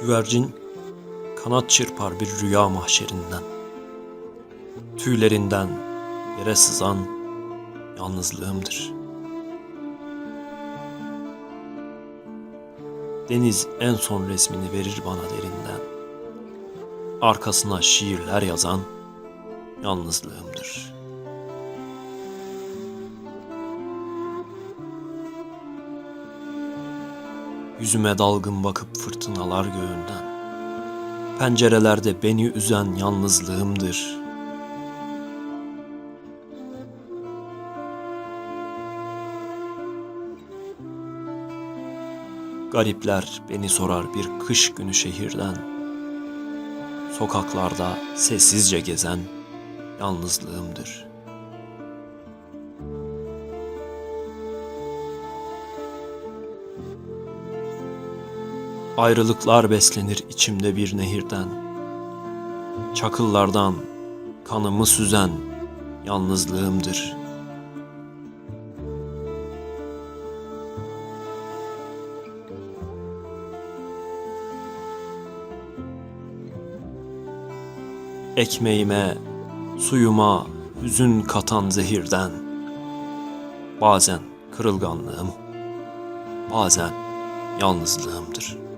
Güvercin kanat çırpar bir rüya mahşerinden. Tüylerinden yere sızan yalnızlığımdır. Deniz en son resmini verir bana derinden. Arkasına şiirler yazan yalnızlığımdır. Yüzüme dalgın bakıp fırtınalar göğünden. Pencerelerde beni üzen yalnızlığımdır. Garipler beni sorar bir kış günü şehirden. Sokaklarda sessizce gezen yalnızlığımdır. Ayrılıklar beslenir içimde bir nehirden. Çakıllardan kanımı süzen yalnızlığımdır. Ekmeğime, suyuma hüzün katan zehirden. Bazen kırılganlığım, bazen yalnızlığımdır.''